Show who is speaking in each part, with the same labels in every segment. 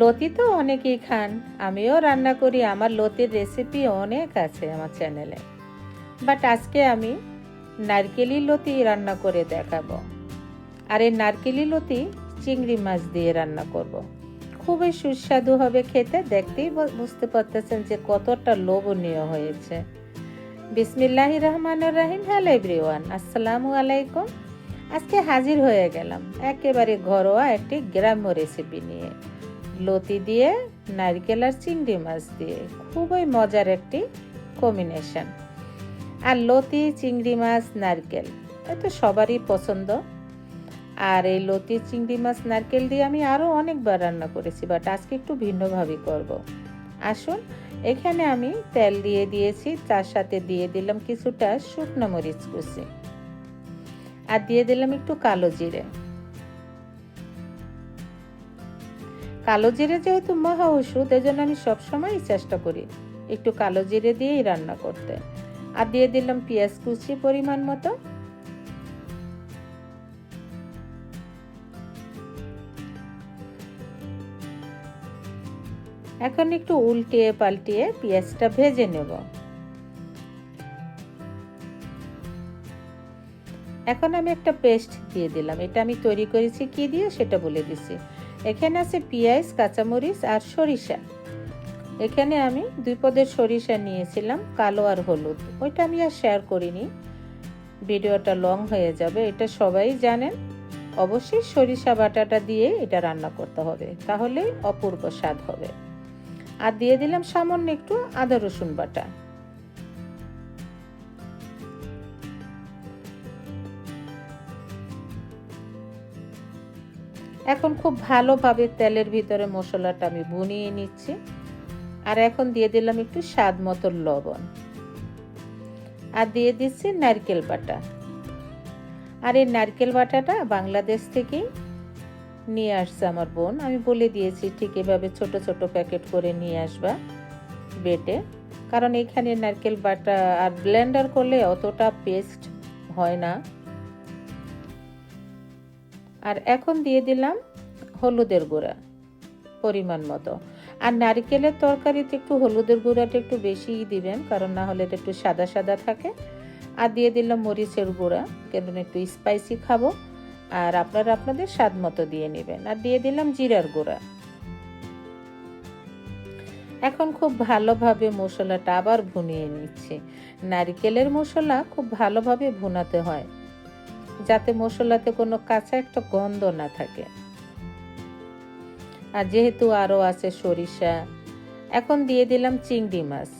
Speaker 1: লতি তো অনেকেই খান। আমিও রান্না করি, আমার লতির রেসিপি অনেক আছে আমার চ্যানেলে বাট আজকে আমি নারকেলি লতি রান্না করে দেখাবো। আর এই নারকেলি লতি চিংড়ি মাছ দিয়ে রান্না করব। খুবই সুস্বাদু হবে খেতে, দেখতেই বুঝতে পারতেছেন যে কতটা লোভনীয় হয়েছে। বিসমিল্লাহ রহমান রাহিম, হ্যালো এভরিওয়ান, আসসালামু আলাইকুম। আজকে হাজির হয়ে গেলাম একেবারে ঘরোয়া একটি গ্রাম্য রেসিপি নিয়ে। লতি দিয়ে, নারকেল আর চিংড়ি মাছ দিয়ে। খুবই মজার একটি কম্বিনেশন আর লতি, চিংড়ি মাছ, নারকেল, এ তো সবারই পছন্দ। আর এই লতি, চিংড়ি মাছ, নারকেল দিয়ে আমি আরও অনেকবার রান্না করেছি বাট আজকে একটু ভিন্নভাবে করব। আসুন, এখানে আমি তেল দিয়ে দিয়েছি, তার সাথে দিয়ে দিলাম কিছুটা শুকনো মরিচ কুচি। আর দিয়ে দিলাম একটু কালো জিরে। কালো জিরে যেহেতু মহা ওষুধ এই জন্য আমি সবসময়ই চেষ্টা করি একটু কালো জিরে দিয়েই রান্না করতে। আর দিয়ে দিলাম পেঁয়াজ কুচি পরিমাণ মতো। এখন একটু উল্টিয়ে পাল্টিয়ে পেঁয়াজটা ভেজে নেব। এখন আমি একটা পেস্ট দিয়ে দিলাম। এটা আমি তৈরি করেছি, কি দিয়ে সেটা বলে দিছি। এখানে আছে পেঁয়াজ, কাঁচামরিচ আর সরিষা। এখানে আমি দুই পদের সরিষা নিয়েছিলাম, কালো আর হলুদ। ওইটা আমি আর শেয়ার করিনি। ভিডিওটা লং হয়ে যাবে, এটা সবাই জানেন। অবশ্যই সরিষা বাটাটা দিয়ে এটা রান্না করতে হবে, তাহলে অপূর্ব স্বাদ হবে। আর দিয়ে দিলাম সামান্য একটু আদা রসুন বাটা। এখন খুব ভালোভাবে তেলের ভিতরে মশলাটা আমি ভুনিয়ে নিচ্ছি। আর এখন দিয়ে দিলাম একটু স্বাদ মতো লবণ। আর দিয়ে দিচ্ছি নারকেল বাটা। আর এই নারকেল বাটাটা বাংলাদেশ থেকেই নিয়ে আসছে আমার বোন। আমি বলে দিয়েছি, ঠিক এভাবে ছোট ছোট প্যাকেট করে নিয়ে আসবা বেটে। কারণ এখানে নারকেল বাটা আর ব্লেন্ডার করলে অতটা পেস্ট হয় না। আর এখন দিয়ে দিলাম হলুদের গুঁড়া, পরিমাণ মতো। আর নারকেলের তরকারিতে একটু হলুদের গুঁড়াটা একটু বেশিই দিবেন, কারণ না হলে এটা একটু সাদা সাদা থাকে। আর দিয়ে দিলাম মরিচের গুঁড়া কেন একটু স্পাইসি খাব। আর আপনারা আপনাদের স্বাদ মতো দিয়ে নেবেন। আর দিয়ে দিলাম জিরার গুঁড়া। এখন খুব ভালোভাবে মশলাটা আবার ভুনিয়ে নিচ্ছি। নারকেলের মশলা খুব ভালোভাবে ভুনাতে হয়। যাতে মশলাতে কোনো কাঁচা একটা গন্ধ না থাকে। আর যেহেতু আরও আছে সরিষা, এখন দিয়ে দিলাম চিংড়ি মাছ।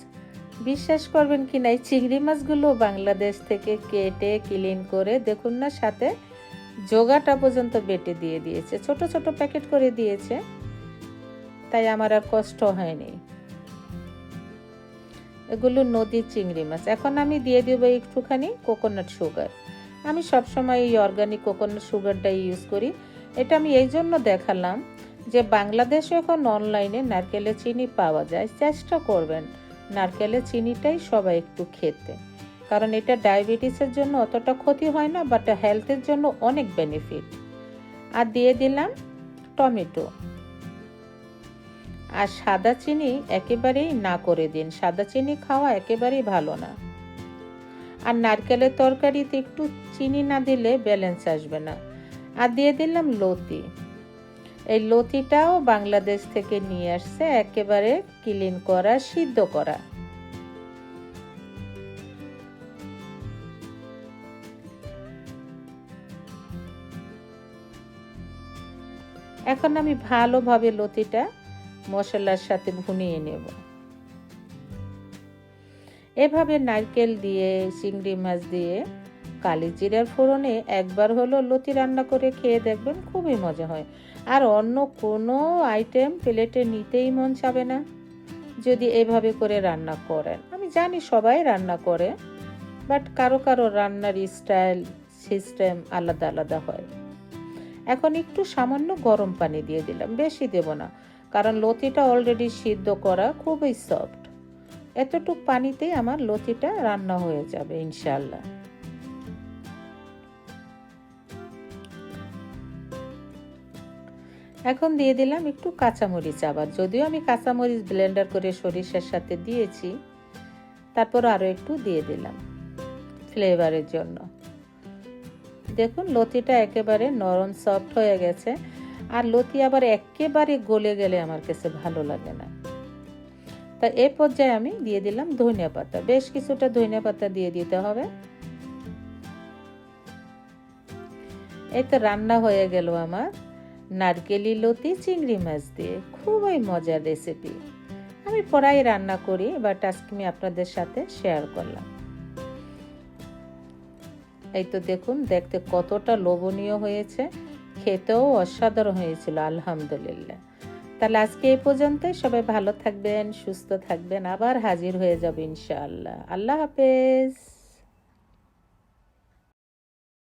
Speaker 1: বিশ্বাস করবেন কি না, এই চিংড়ি মাছগুলো বাংলাদেশ থেকে কেটে ক্লিন করে দেখুন না, সাথে যোগাটা পর্যন্ত বেটে দিয়ে দিয়েছে। ছোট ছোট প্যাকেট করে দিয়েছে, তাই আমার আর কষ্ট হয়নি। এগুলো নদীর চিংড়ি মাছ। এখন আমি দিয়ে দেবো একটুখানি কোকোনাট সুগার আমি সবসময় এই অর্গানিক কোকোনাট সুগারটাই ইউজ করি। এটা আমি এই জন্য দেখালাম যে বাংলাদেশে এখন অনলাইনে নারকেলের চিনি পাওয়া যায়। চেষ্টা করবেন নারকেলের চিনিটাই সবাই একটু খেতে। কারণ এটা ডায়াবেটিসের জন্য অতটা ক্ষতি হয় না বাট হেলথের জন্য অনেক বেনিফিট আর দিয়ে দিলাম টমেটো। আর সাদা চিনি একেবারেই না করে দিন। সাদা চিনি খাওয়া একেবারেই ভালো না। আর নারকেলের তরকারিতে একটু চিনি না দিলে ব্যালেন্স আসবে না। আর দিয়ে দিলাম লতি। এই লতিটাও বাংলাদেশ থেকে নিয়ে আসছে, একেবারে ক্লিন করা, সিদ্ধ করা। এখন আমি ভালোভাবে লতিটা মশলার সাথে ভুনিয়ে নেব। এভাবে নারকেল দিয়ে, চিংড়ি মাছ দিয়ে, কালি জিরার ফোড়নে একবার হলো লতি রান্না করে খেয়ে দেখবেন খুবই মজা হয়। আর অন্য কোনো আইটেম প্লেটে নিতেই মন চাবে না। যদি এভাবে করে রান্না করেন, আমি জানি সবাই রান্না করে বাট কারও কারও রান্নার স্টাইল সিস্টেম আলাদা আলাদা হয়। এখন একটু সামান্য গরম পানি দিয়ে দিলাম, বেশি দেব না, কারণ লতিটা অলরেডি সিদ্ধ করা খুবই সফট এতটুক পানিতেই আমার লতিটা রান্না হয়ে যাবে ইনশাল্লাহ এখন দিয়ে দিলাম একটু কাঁচামরিচ আবার। যদিও আমি কাঁচামরিচ ব্লেন্ডার করে সরিষার সাথে দিয়েছি, তারপর আরও একটু দিয়ে দিলাম ফ্লেভারের জন্য। দেখুন, লতিটা একেবারে নরম, সফট হয়ে গেছে। আর লতি আবার একেবারে গলে গেলে আমার কাছে ভালো লাগে না। তা এ পর্যায়ে আমি দিয়ে দিলাম ধনিয়া পাতা। বেশ কিছুটা ধনিয়া পাতা দিয়ে দিতে হবে। এই তো রান্না হয়ে গেল আমার নারকেলি, লতি, চিংড়ি মাছ দিয়ে। খুবই মজার রেসিপি আমি পড়াই রান্না করি বাট আজকে আমি আপনাদের সাথে শেয়ার করলাম। এই তো দেখুন, দেখতে কতটা লোভনীয় হয়েছে। খেতেও অসাধারণ হয়েছিল, আলহামদুলিল্লাহ। তাহলে আজকে এই পর্যন্ত সবাই ভালো থাকবেন, সুস্থ থাকবেন, আবার হাজির হয়ে যাবে ইনশাআল্লাহ। আল্লাহ হাফেজ।